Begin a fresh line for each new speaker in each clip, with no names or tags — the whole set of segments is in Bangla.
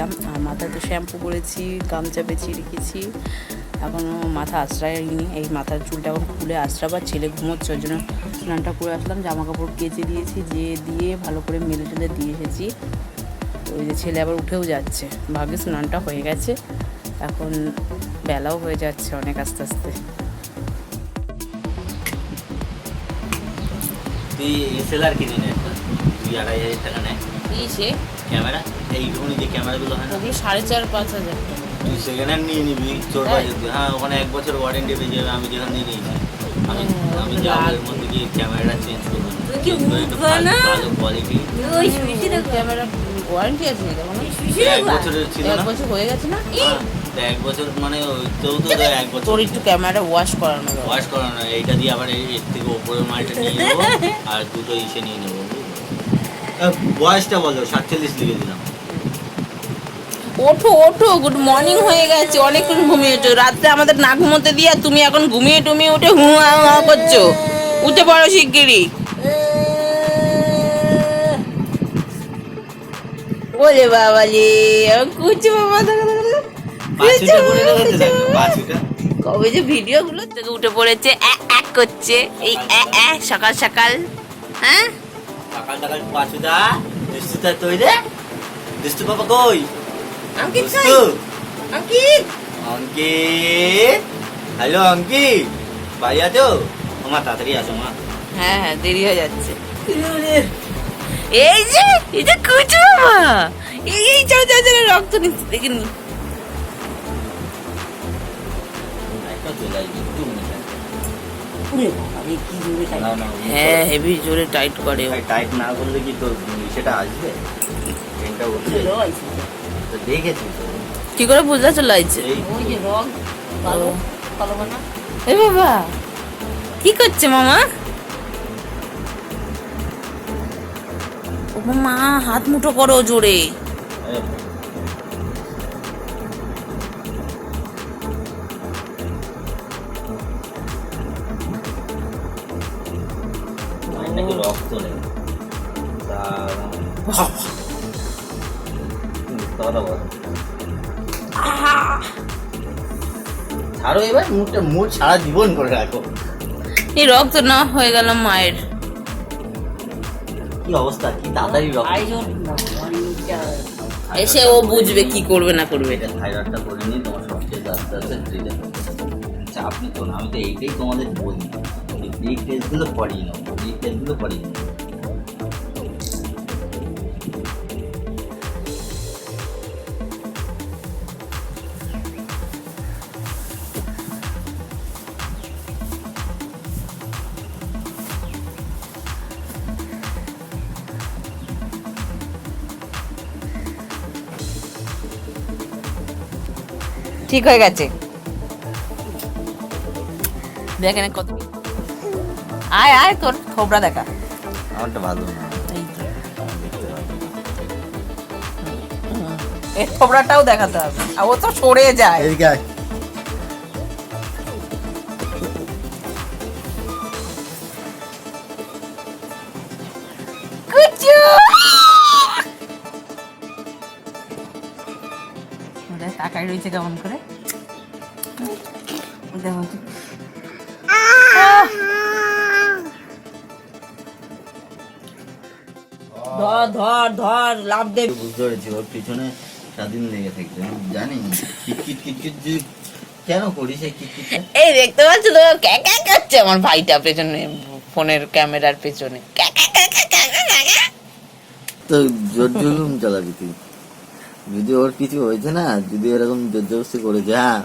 গিয়েছিলাম আর মাথায় তো শ্যাম্পু করেছি গামছা পেঁচিয়ে রেখেছি। এখনও মাথা আশ্রয়নি। এই মাথার চুলটা এখন খুলে আশ্রাব আর ছেলে ঘুমোচ্ছে ওই জন্য স্নানটা করে আসলাম। জামা কাপড় কেচে দিয়েছি যে দিয়ে ভালো করে মেলে টেলে দিয়ে এসেছি। ওই যে ছেলে আবার উঠেও যাচ্ছে। ভাগ্যে স্নানটা হয়ে গেছে। এখন বেলাও হয়ে যাচ্ছে অনেক আস্তে আস্তে।
তুই এসএলআর কিনে নে দুই আড়াই হাজার টাকা নেয়
সে
ক্যামেরা এইটুকুনি যে ক্যামেরাগুলো হয় না?
ওগুলো সাড়ে চার পাঁচ হাজার।
তুই সেকেন্ড হ্যান্ড নিয়ে নিবি? বাজার দিয়ে। হ্যাঁ ওখানে এক বছর ওয়ারেন্টি পেয়ে যাবে আমি যেখান দিয়ে নিয়েছি। আমি আমি যাব এর মধ্যে গিয়ে ক্যামেরাটা চেঞ্জ করব।
হয়?
ভালো- কোয়ালিটি
ক্যামেরা ওয়ারেন্টি আছে
এক বছরের ছিল
এক বছর হয়ে গেছে না?
হ্যাঁ, এক বছর মানে তো তো তো এক বছর।
তোর একটু ওয়াশ করানো
ওয়াশ করানো এইটা দিয়ে আবার এর থেকে ওপরের মালটা নিয়ে নেব আর দুটো ইসে নিয়ে নেব। বয়সটা বলো সাতচল্লিশ লিখে দিলাম।
ওঠো ওঠো গুড মর্নিং হয়ে গেছে অনেকক্ষণ ঘুমিয়েছো। রাত্রে আমাদের না ঘুমোতে দিয়ে তুমি এখন ঘুমিয়ে টুমিয়ে উঠে হু হা হা করছ। উঠে পড়ো শিগগিরি ওরে বাবা। রে কুচু বাবা কবে যে ভিডিও গুলো থেকে উঠে পড়েছে এক এক করছে এই এ এ সকাল সকাল হ্যাঁ?
সকাল সকাল পাঁচুটা দুষ্টুটা তৈরি দুষ্টু বাবা কই
অঙ্কিত কই
দুষ্টু
অঙ্কিত
অঙ্কিত হ্যালো অঙ্কিত বাড়ি আছো মা তাড়াতাড়ি আসো মা
হ্যাঁ হ্যাঁ দেরি হয়ে যাচ্ছে এই যে এই যে কুচু বাবা এই এই চলো চলো চলো রক্ত নিচ্ছে দেখিনি
একটা চলে আসবে একটু মনে হয়।
উরে বাবা রে কি জোরে খাই
না না
হ্যাঁ হেভি জোরে টাইট করে।
টাইট না করলে কি তোর সেটা আসবে? ট্রেনটা উঠবে তো দেখেছি
কি করে বুঝতে চলে আসছে
ওই যে রং কালো কালো বানা।
এ বাবা কি করছে মামা? ও মা হাত মুঠো করো জোরে।
ছাড়ো এবার মুখটা মুখ সারা জীবন করে রাখো।
এই রক্ত না হয়ে গেল মায়ের।
কি অবস্থা? কি তাড়াতাড়ি রক্ত
এসে ও বুঝবে কি করবে না করবে।
এটা থাইরয়েডটা করে নিয়ে তোমার সবচেয়ে আস্তে আস্তে ফ্রিজে চাপ নিত না আমি তো এইটাই তোমাদের বলি। এই টেস্টগুলো করিয়ে নাও এই টেস্টগুলো করিয়ে নাও।
ঠিক হয়ে গেছে। দেখ এখানে কত আয় আয় তোর খোবরা দেখা।
আমারটা ভালো না।
এই থোবরাটাও দেখাতে হবে। আর ও তো সরে যায়।
এদিকে
তাকাই রয়েছে কেমন করে।
এই
দেখতে তো ক্যা ক্যা আমার ভাইটা পেছনে ফোনের ক্যামেরার পেছনে।
তো জোর জুলুম চালাবি তুই। যদি ওর কিছু হয়েছে না যদি এরকম জোর জবস্তি করেছে হ্যাঁ।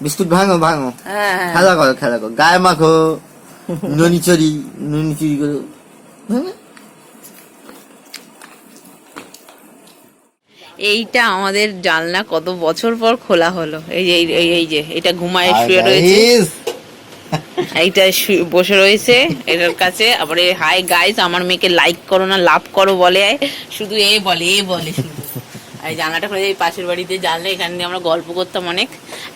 বিস্কুট ভাঙো ভাঙো।
হ্যাঁ।
খেলা করো খেলা করো। গায়ে মাখো ননি চুরি ননি চুরি করো। হ্যাঁ।
এইটা আমাদের জানলা কত বছর পর খোলা হলো। এই যে এই- যে এটা ঘুমায় শুয়ে রয়েছে। এইটা বসে রয়েছে এটার কাছে। আবার হাই গাইস আমার মেয়েকে লাইক করো না লাভ করো বলে শুধু এ বলে এ বলে শুধু। আর এই জানলাটা খুলে এই পাশের বাড়িতে জানলে এখানে দিয়ে আমরা গল্প করতাম অনেক।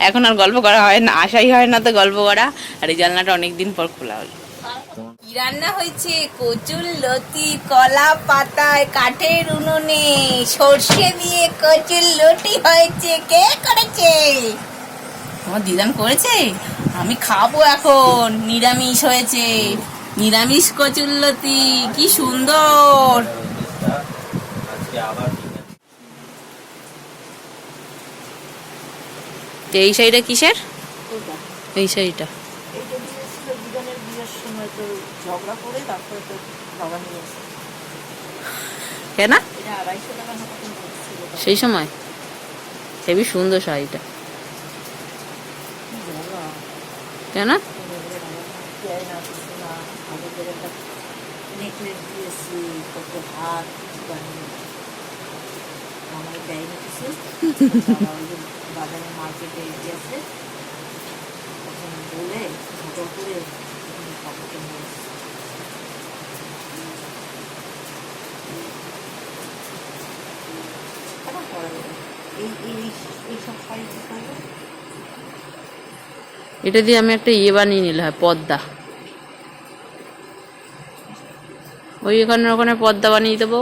এখন আর গল্প করা হয় না আশাই হয় না তো গল্প করা। আর এই জানলাটা অনেক দিন পর খোলা হলো। কি রান্না হয়েছে? কচুর লতি কলা পাতায় কাঠের উনুনে। সর্ষে দিয়ে কচুর লতি হয়েছে। কে করেছে? আমার দিদান করেছে? আমি খাব এখন। নিরামিষ হয়েছে। নিরামিষ কচুর লতি কি সুন্দর।
আজকে আবার
এই শাড়িটা কিসের? এই শাড়িটা। কেন? সেই সময়? হেবি সুন্দর শাড়িটা। কেন?
হাত বাজারে মার্কেটে গেছে তখন বলে ঝগড়া করে কাপড়টা নিয়ে
এটা দিয়ে আমি একটা ইয়ে বানিয়ে নিলে হয়, পদ্মা। ওই এখানে ওখানে পদ্মা বানিয়ে দেবো।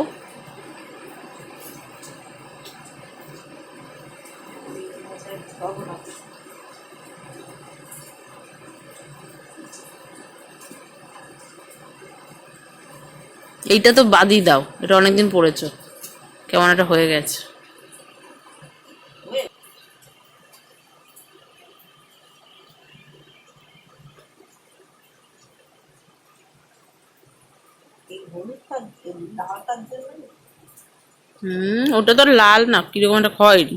এইটা তো বাদই দাও, এটা অনেকদিন পড়েছ। কেমন একটা হয়ে গেছে। হুম, ওটা তো লাল না, কীরকম একটা খয়েরি।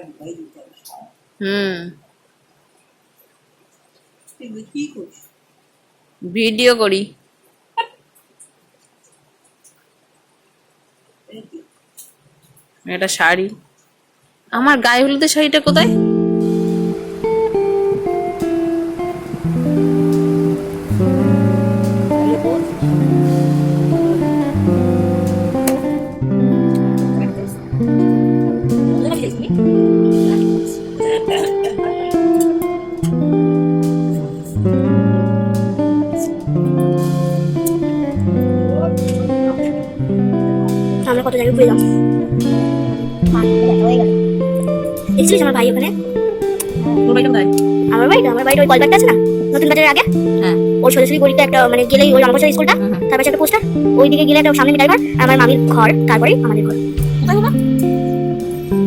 মধ্যে এক দিতে হবে
হুম
তুই কি করছিস
ভিডিও করি একটা শাড়ি। আমার গায়ে হলুদের শাড়িটা কোথায়?
হয়ে গেল। দেখছিস আমার ভাই ওখানে?
তোর কোথায়?
আমার বাড়িটা আমার বাড়িটা ওই কলকাতা আছে না? নতুন বাজারের আগে?
হ্যাঁ।
ওর সোজাসুজি গলিতে একটা মানে গেলেই ওই রংবছর স্কুলটা। তারপরে একটা পোস্টার ওই দিকে গেলে একটা সামনে ড্রাইভার আমার মামির ঘর তারপরে আমাদের ঘর।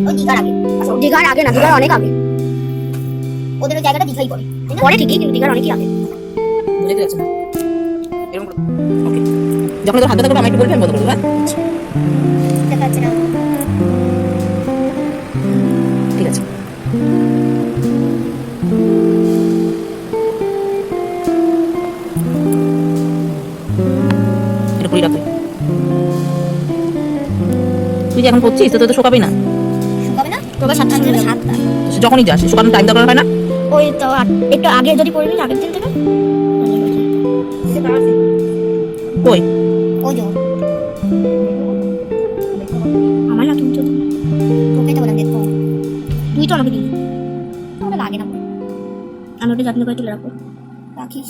ওই দীঘার আগে। আচ্ছা, আগে না দীঘার অনেক আগে। ওদের জায়গাটা দীঘাই পড়ে পরে ঠিকই কিন্তু দীঘার অনেকই আগে।
বুঝতে পারছি। না এরকম ওকে। যখন তোর হাতে থাকবে আমি একটু বলবি আমি বলব হ্যাঁ?
না।
ঠিক আছে। এটা রাখবে তুই যে এখন করছিস তো তো শোকাবি না।
শুকাবে না? তোকে সাতটা সাতটা
যখনই যাস শোকানোর টাইম দরকার হয় না।
ওই তো একটু আগে যদি পড়বি আগের দিন থেকে?
কই?
আমি ওটা যত্ন করে তুলে রাখব রাখিস।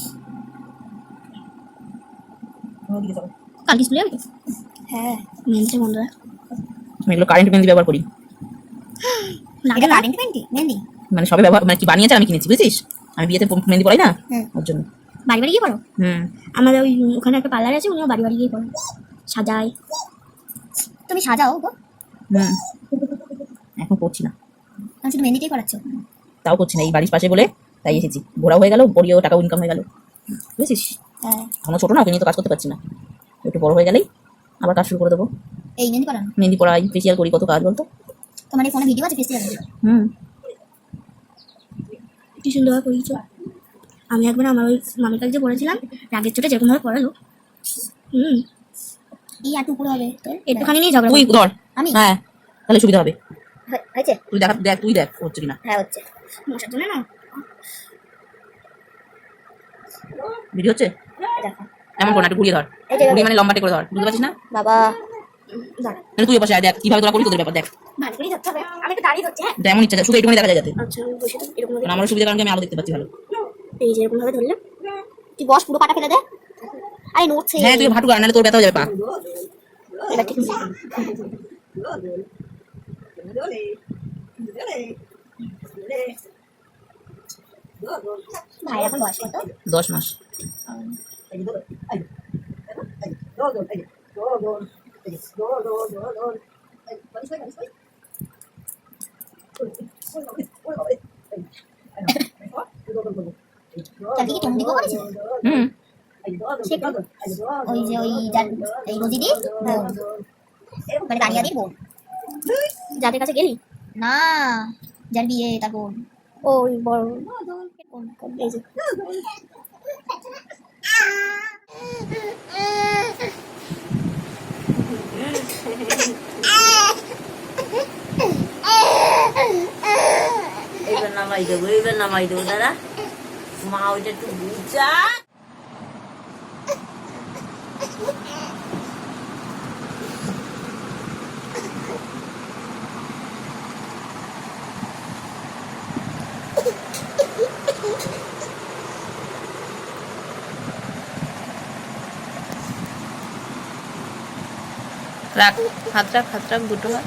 কালকে স্কুলে যাবি হ্যাঁ। মেহেন্দি বন্ধ রাখ
আমি এগুলো কারেন্ট মেহেন্দি ব্যবহার করি।
লাগে কারেন্ট মেহেন্দি মেহেন্দি
মানে সবে ব্যবহার মানে কি বানিয়েছে আমি কিনেছি বুঝছিস? আমি বিয়েতে মেহেন্দি পড়াই না ওর জন্য।
বাড়ি বাড়ি গিয়ে পড়ো?
হুম।
আমাদের ওই ওখানে একটা পার্লার আছে উনিও বাড়ি বাড়ি গিয়ে পড়ো। সাজায়। তুমি সাজাও গো।
হুম। এখন করছি না।
শুধু মেহেন্দিটাই করাচ্ছ
তাও করছি না এই বাড়ির পাশে বলে তাই এসেছি। ঘোরাও হয়ে গেল পড়িয়েও টাকাও ইনকাম হয়ে গেল। বুঝেছিস?
হ্যাঁ।
এখনও ছোটো না ওকে নিয়ে তো কাজ করতে পারছি না। একটু বড় হয়ে গেলেই আবার কাজ শুরু করে দেবো।
এই মেহেন্দি করানো
মেহেন্দি পড়াই ফেসিয়াল করি কত কাজ বলতো?
তোমার এই ফোনে ভিডিও আছে ফেস্টিভ্যাল
হুম।
কি সুন্দরভাবে পড়িয়েছো আমি একবার আমার ওই মামির কাছে পড়েছিলাম রাগের চোটে যেরকমভাবে পড়ালো। হুম। এই আর উপরে হবে একটুখানি নিয়ে ঝগড়া
তুই ধর।
আমি?
হ্যাঁ তাহলে সুবিধা হবে।
হয়েছে?
তুই দেখ দেখ তুই দেখ হচ্ছে কিনা।
হ্যাঁ হচ্ছে। মশার জন্য না?
ভিডিও হচ্ছে?
এমন করে একটু ঘুরিয়ে ধর। ঘুরিয়ে মানে লম্বাটে করে ধর বুঝতে পারছিস না?
বাবা
তুই পাশে দেখ কীভাবে তোরা করি তোদের ব্যাপার দেখ।
ভালো করে ধরতে হবে। আমি তো দাঁড়িয়ে ধরছি হ্যাঁ?
যেমন ইচ্ছা শুধু এইটুকুনি দেখা যায় যাতে।
আচ্ছা
আমারও সুবিধা কারণ আমি আলো দেখতে পাচ্ছি ভালো।
এই যে এরকম ভাবে ধরলে তুই বস পুরো পাটা ফেলে দে। আরে নড়ছে।
হ্যাঁ তুই ভাটু কর নাহলে তোর ব্যথা হয়ে যাবে পা।
এবার ঠিক আছে ভাই এখন বয়স কত?
দশ মাস।
চারদিকে কেমন দিকে করেছে?
হুম।
ওই যে ওই যার এই রোজিদি বোন। মানে বোন। যাদের কাছে গেলি? না যার বিয়ে তার বোন। ওই বড় এই যে
এইবার নামাই দেবো এইবার নামাই দেবো দাদা মা ওইটা একটু বুঝা।
রাখ হাত রাখ হাত রাখ দুটো হাত।